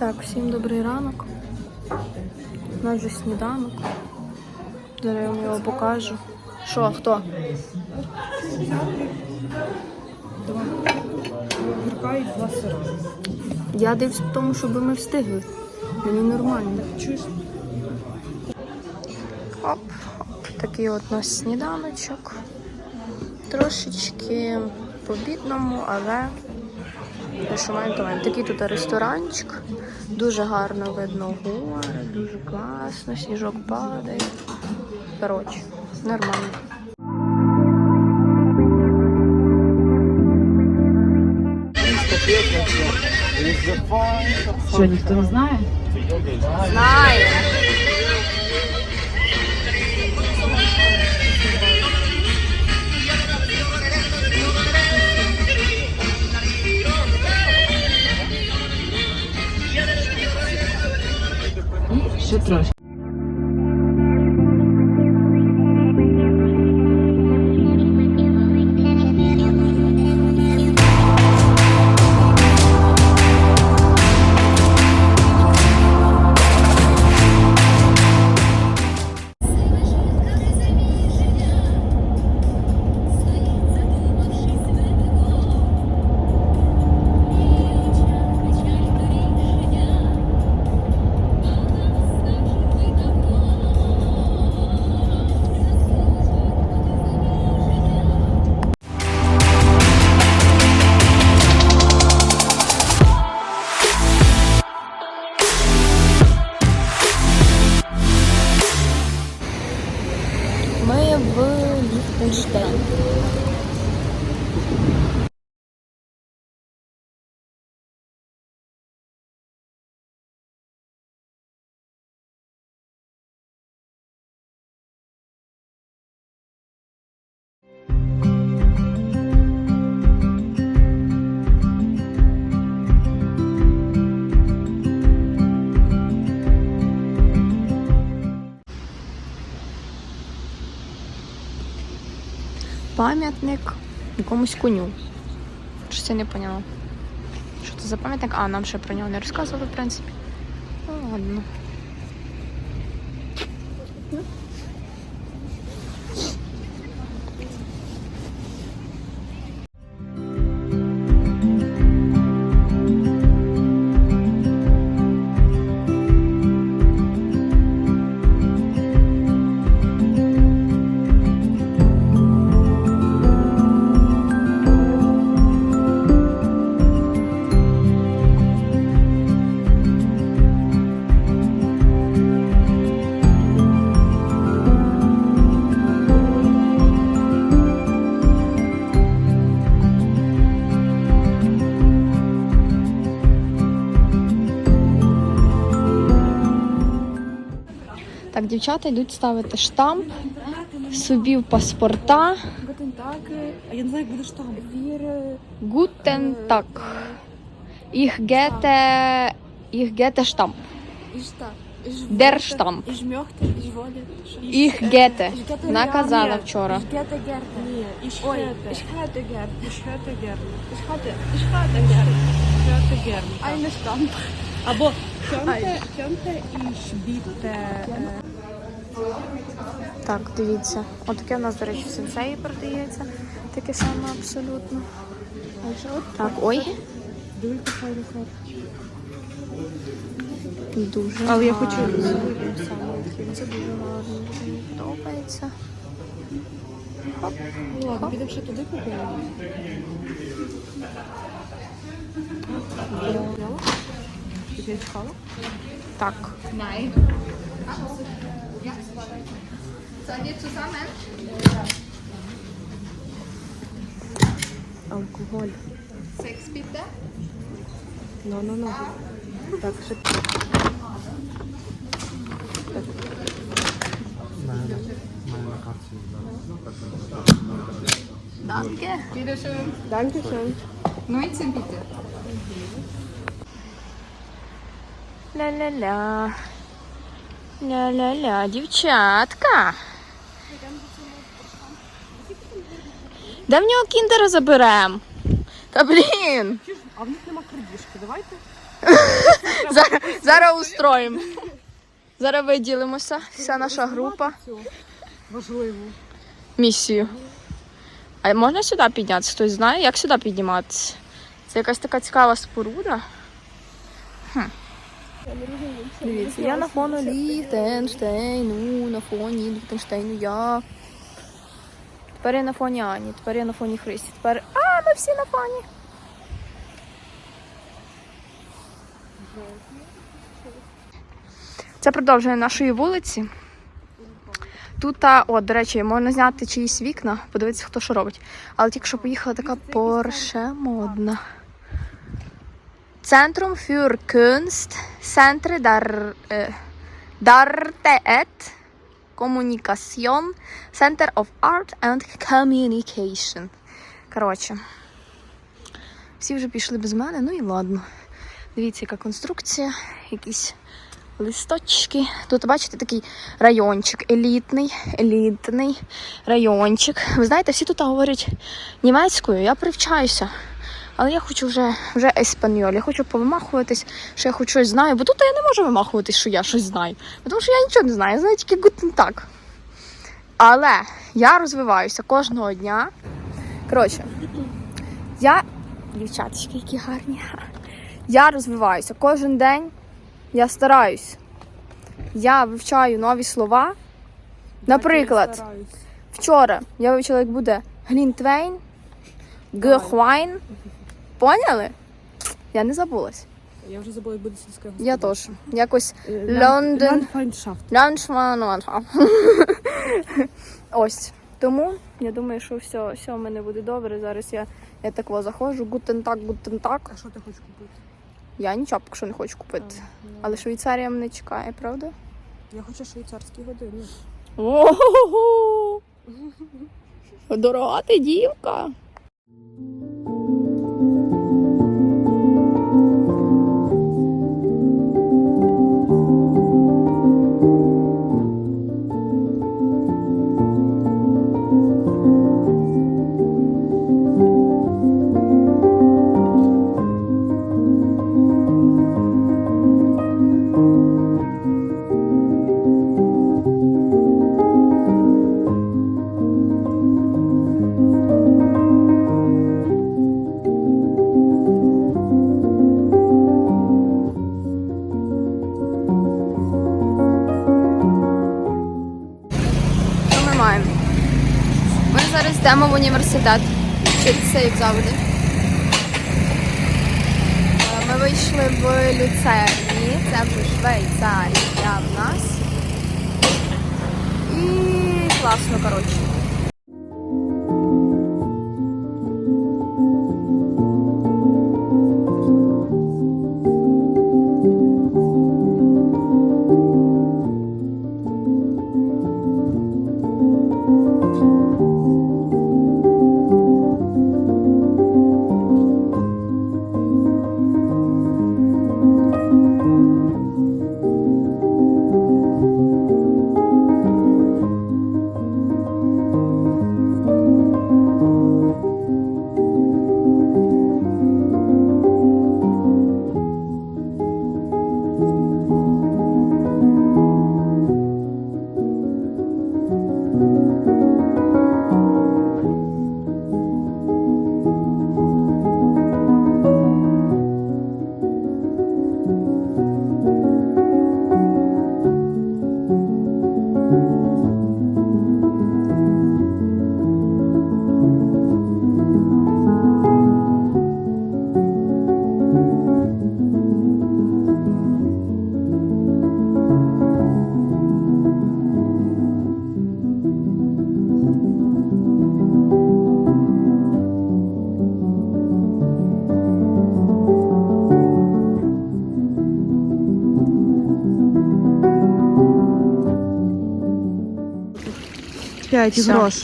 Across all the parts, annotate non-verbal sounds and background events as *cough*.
Так, всім добрий ранок. У нас вже сніданок. Зараз я вам його покажу. Що, хто? Гірка і два сира. Я дивлюсь в тому, щоб ми встигли. Мені нормально. Оп, оп. Такий от у нас сніданочок. Трошечки по-бідному, але те, що маємо, то маємо. Такий тут ресторанчик. Дуже гарно видно гори, дуже класно, сніжок падає. Коротше, нормально. Що, ніхто не знає? Знаю. Ще Пам'ятник якомусь коню. Щось я не поняла. Що це за пам'ятник? А, нам ще про нього не розказували, в принципі. Ну, ладно. Так, дівчата йдуть ставити штамп собі в паспорта. Гутен так. А я не знаю, як там. Вір. Guten Tag. Ich gete, ich gete штамп. І. І і жволі. Ich gete. Наказала вчора. Ой. Ich hätte, ich hätte gerne. Ich hätte gerne. Eine Stamm. Або könnte, könnte ich bitte... е, Так, дивіться. Отаке у нас, до речі, в сенсеї продається. Таке саме абсолютно. Так, ой. Дуже Але я хочу Це дуже гарно. Дуже мені подобається. Ну ладно, підемо ще туди купимо. Ти чекала? Так. Алкоголь. Sechs bitte. Ну, ну, ну. Так, ще Danke. Bitte schön. Dankeschön. 19 bitte. Ля-ля-ля. Ля-ля-ля, дівчатка. Де в нього кіндера заберем? Та блін. А в них нема крадіжки, давайте. *laughs* Зараз, зараз устроїмо. Зараз виділимося, вся наша група. Важливо. Місію. А можна сюди піднятися? Хтось знає, як сюди підніматися? Це якась така цікава споруда. Хм. Дивіться, я на фоні Ліхтенштейну, на фоні Ліхтенштейну я. Тепер я на фоні Ані, тепер я на фоні Христі. Тепер. А, ми всі на фоні. Це продовження нашої вулиці. Тут, та, о, до речі, можна зняти чиїсь вікна, подивитися, хто що робить. Але тільки що поїхала така Порше модна. Центрум für Kunst, Centre der, е, d'Arte et Communication, Center of Art and Communication. Коротше, всі вже пішли без мене, ну і ладно. Дивіться, яка конструкція, якісь листочки. Тут, бачите, такий райончик, елітний, елітний райончик. Ви знаєте, всі тут говорять німецькою, я привчаюся. Але я хочу вже, вже еспаньоль, я хочу повимахуватись, що я хоч щось знаю, бо тут я не можу вимахуватись, що я щось знаю. Тому що я нічого не знаю, я знаю тільки гутен так. Але я розвиваюся кожного дня. Коротше, я. Дівчаточки, які гарні. Я розвиваюся кожен день. Я стараюсь. Я вивчаю нові слова. Наприклад, вчора я вивчила, як буде Глінтвейн, Гехвайн. Поняли? Я не забулась. Я вже забула, як буде сільське Я теж. Якось Лондон. Лондон. Ляншман. *laughs* Ось. Тому я думаю, що все, все в мене буде добре. Зараз я, я так во заходжу. Гутен так, гутен так. А що ти хочеш купити? Я нічого поки що не хочу купити. А, ну, Але Швейцарія мене чекає, правда? Я хочу швейцарські години. Ого! Дорога ти дівка. Університет. Вчитися, як завжди. Е, Ми вийшли в люцерні, це вже Швейцарія в нас. І класно, коротше. П'ять Всё. грош.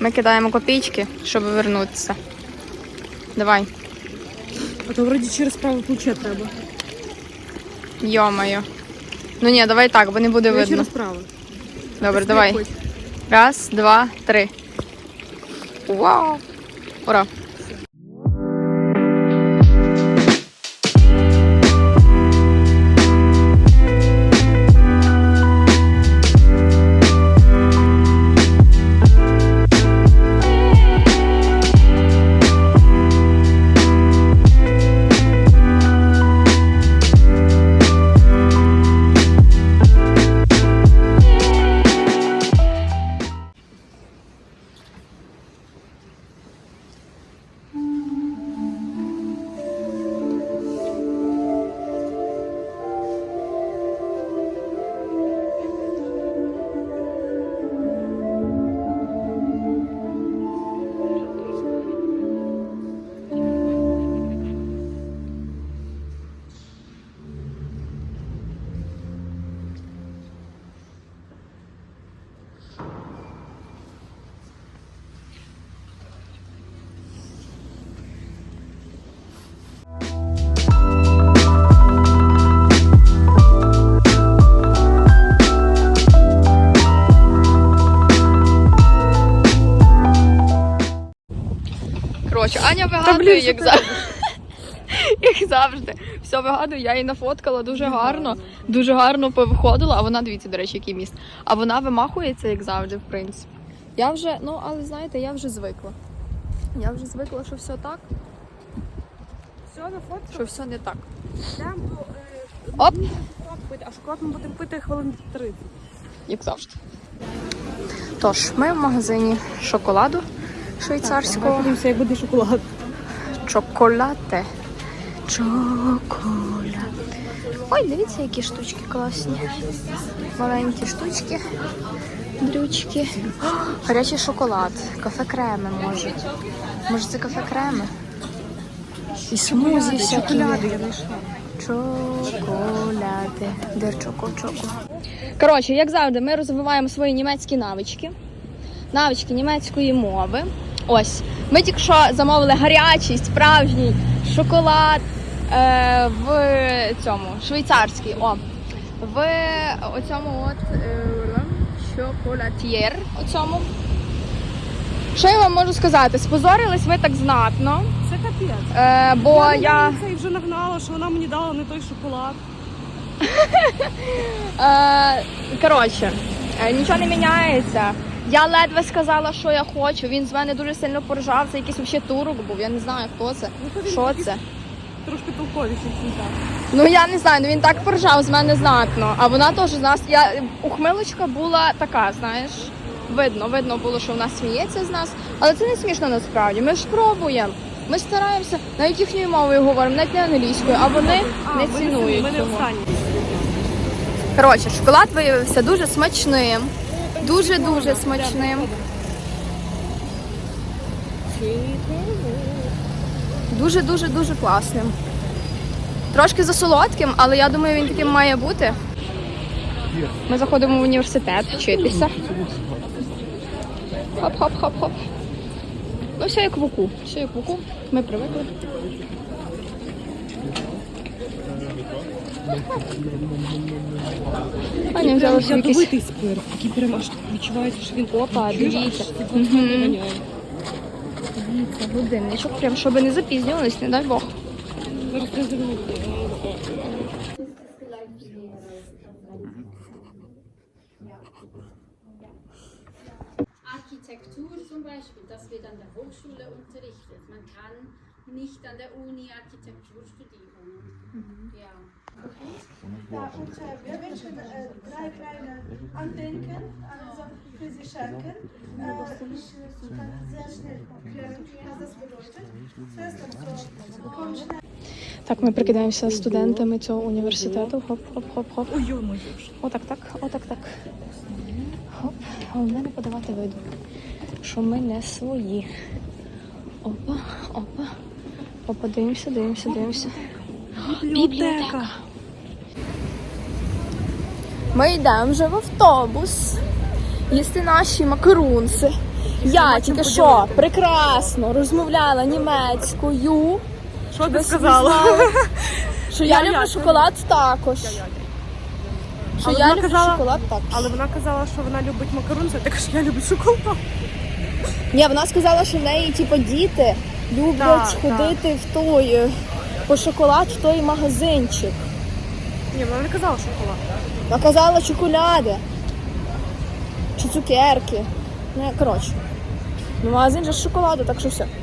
Ми кидаємо копійки, щоб вернутися. Давай. А то вроді через право плече треба. Йо-моє. Ну ні, давай так, бо не буде Давай видно. через право. Добре, давай. Раз, два, три. Вау! Ура! Вигадую, як завжди. Як завжди. *laughs* Все вигадую, я її нафоткала дуже гарно, дуже гарно повиходила, а вона, дивіться, до речі, який міст. А вона вимахується, як завжди, в принципі. Я вже, ну, але знаєте, я вже звикла. Я вже звикла, що все так, Все, на фото. що все не так. Йдемо Оп! а шоколад ми будемо пити хвилин 30. як завжди. Тож, ми в магазині шоколаду швейцарського. Подивимося, як буде шоколад. Чоколаде. Чоколад. Ой, дивіться, які штучки класні. Маленькі штучки. Дрючки. О, гарячий шоколад. Кафе креми може. Може це кафе креми? І смузі всякі. є. Шоколяди я знайшла. Чоколяди. Де чоко, чоко. Коротше, як завжди, ми розвиваємо свої німецькі навички. Навички німецької мови. Ось. Ми тільки що замовили гарячий, справжній шоколад е, в цьому швейцарський. О, в оцьому от е, шоколад'єр. Оцьому. Що я вам можу сказати? Спозорились ви так знатно. Це капець. Е, бо я, я. це вже нагнала, що вона мені дала не той шоколад. *laughs* Е, коротше, е, нічого не міняється. Я ледве сказала, що я хочу. Він з мене дуже сильно поржав. Це якийсь вообще турок був. Я не знаю, хто це. Що це? Трошки ніж так. Ну я не знаю, ну він так поржав з мене знатно. А вона теж з нас. Я ухмилочка була така, знаєш. Видно, видно було, що вона сміється з нас, але це не смішно насправді. Ми ж пробуємо. Ми стараємося, навіть їхньою мовою говоримо, навіть не англійською, а вони не цінують. Ми не цього. Коротше, шоколад виявився дуже смачним. Дуже-дуже смачним. Дуже-дуже дуже класним. Трошки засолодким, але я думаю, він таким має бути. Ми заходимо в університет вчитися. Хоп-хоп-хоп-хоп. Ну, все як в УКУ. Все як в УКУ. Ми привикли. Аня взяла собі якийсь Ядовитий спирт, такий прям аж відчувається, що він Опа, чуєш, дивіться. аж. Дивіться, годинничок, прям щоб не запізнювались, не дай Бог. Зараз. Architektur zum Beispiel, das wird an der Hochschule unterrichtet. Man kann nicht an der Uni Architektur studieren. Mhm. Ja. Ja, und äh, wir wünschen äh, drei kleine Andenken, also für Sie schenken. Äh, ich kann sehr schnell erklären, was das bedeutet. Zuerst also, komm schnell. Так, ми прикидаємося студентами цього університету. Хоп, хоп, хоп, хоп. Ой, ой, Отак, так, отак, так. Хоп. Головне не подавати виду, що ми не свої. Опа, опа. Опа, дивимося, дивимося, дивимося. Бібліотека. Ми йдемо вже в автобус. Їсти наші макарунси. Я тільки що прекрасно розмовляла німецькою. Що ти сказала? Що я, люблю шоколад також. Що я люблю шоколад також. Але вона казала, що вона любить макарунці, так що я люблю шоколад. Ні, вона сказала, що в неї типу, діти люблять Так, ходити в той е, по шоколад в той магазинчик. Ні, вона не казала шоколад. Вона казала чоколяди чи цукерки. Ну, коротше. Ну, магазин же з шоколаду, так що все. *laughs*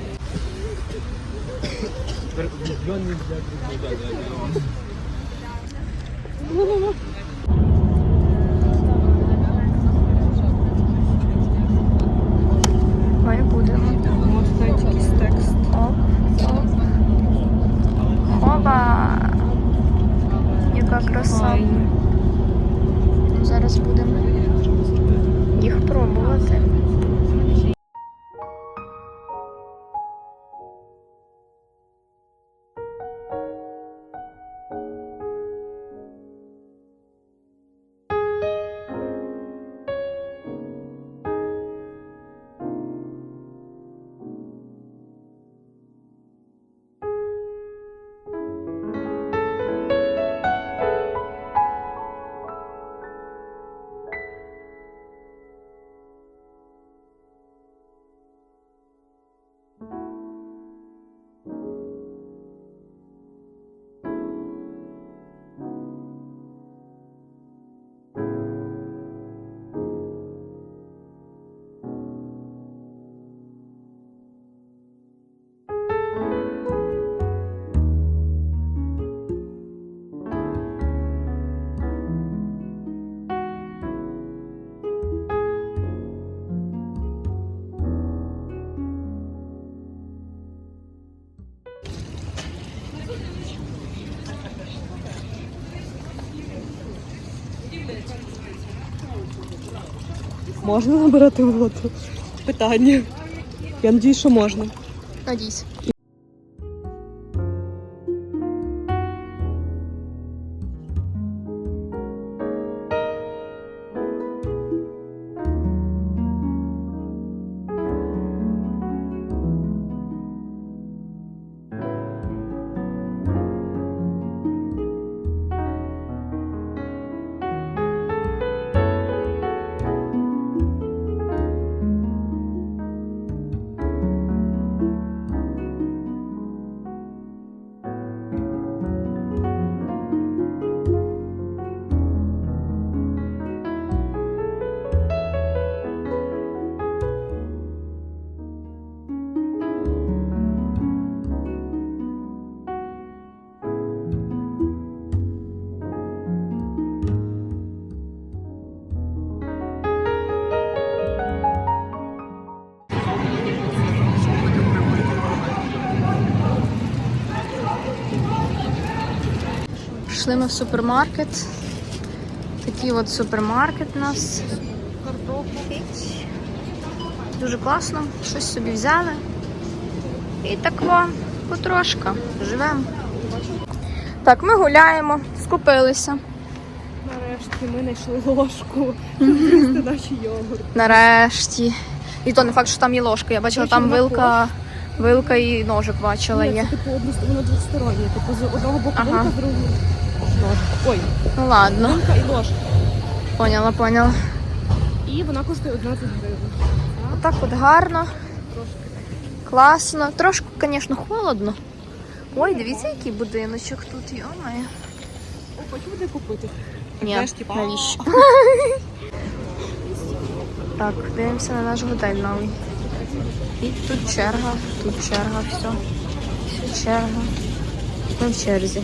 Можна набирати воду? Питання. Я надію, що можна. Надійся. Прийшли ми в супермаркет. Такий от супермаркет у нас. Дуже класно. Щось собі взяли. І так во, потрошка. Живемо. Так, ми гуляємо, скупилися. Нарешті ми знайшли ложку, наші йогурт. Нарешті. І то не факт, що там є ложка. Я бачила, там вилка, вилка і ножик бачила є. Це типу одну воно двостороннє. Типу з одного боку Ага. вилка, з другого ложка. Ой, Ну ладно, вилка і ложка. поняла, поняла. І вона коштує 11 гривень. Отак от гарно. Класно. Трошки, звісно, холодно. Ой, дивіться, який будиночок тут, йомає. О, хочу буде купити. Ні, Знаєш, типу, навіщо? Так, дивимося на наш готель новий. І тут черга, тут черга, все. Все черга. Ми в черзі.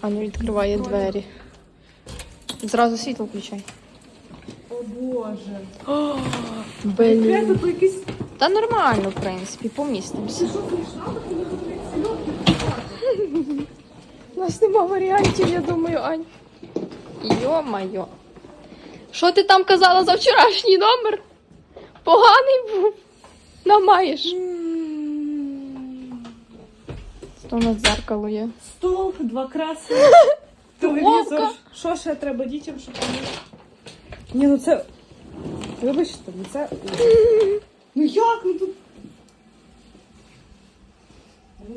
Аня відкриває двері. Зразу світло включай. О боже. Блін. Тут якийсь Та нормально, в принципі, помістимося. У нас нема варіантів, я думаю, Ань. Йо-майо. Що ти там казала за вчорашній номер? Поганий був. Намаєш. У нас дзеркало є. стол, два кресла, *laughs* телевізор. Що ще треба дітям, щоб вони... Ні, ну це... Вибачте, ну це... Ну як? Ну тут...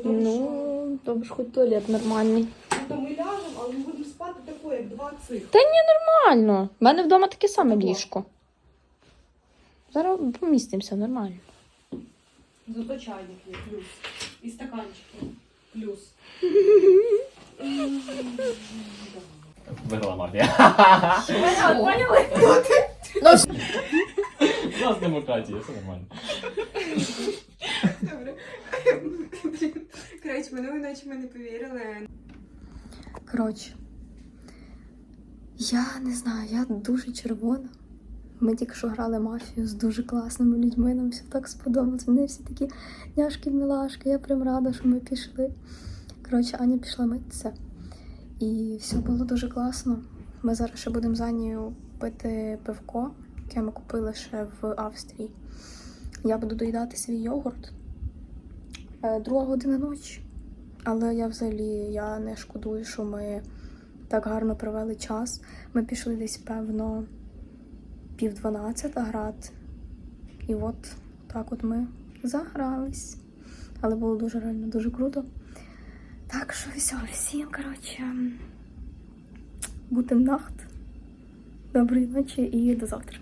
Ну, то ж хоч туалет нормальний. Ну, ми ляжемо, але ми будемо спати тако, як два цих. Та ні, нормально. У мене вдома таке саме ліжко. Зараз помістимося нормально. Зато чайник є, плюс. І стаканчики, плюс. Виграла мафія. Ну, У нас демократія, все нормально. Коротше, минулої ночі ми не повірили. Коротше, я не знаю, я дуже червона. Ми тільки що грали мафію з дуже класними людьми. Нам все так сподобалось. Вони всі такі няшки мілашки. Я прям рада, що ми пішли. Коротше, Аня пішла митися. І все було дуже класно. Ми зараз ще будемо з Анією пити пивко, яке ми купили ще в Австрії. Я буду доїдати свій йогурт. Е, Друга година ночі. Але я взагалі я не шкодую, що ми так гарно провели час. Ми пішли десь, певно, пів дванадцята грати. І от так от ми загрались. Але було дуже реально дуже круто. Так що все, всім, коротше, бути нахт. Доброї ночі і до завтра.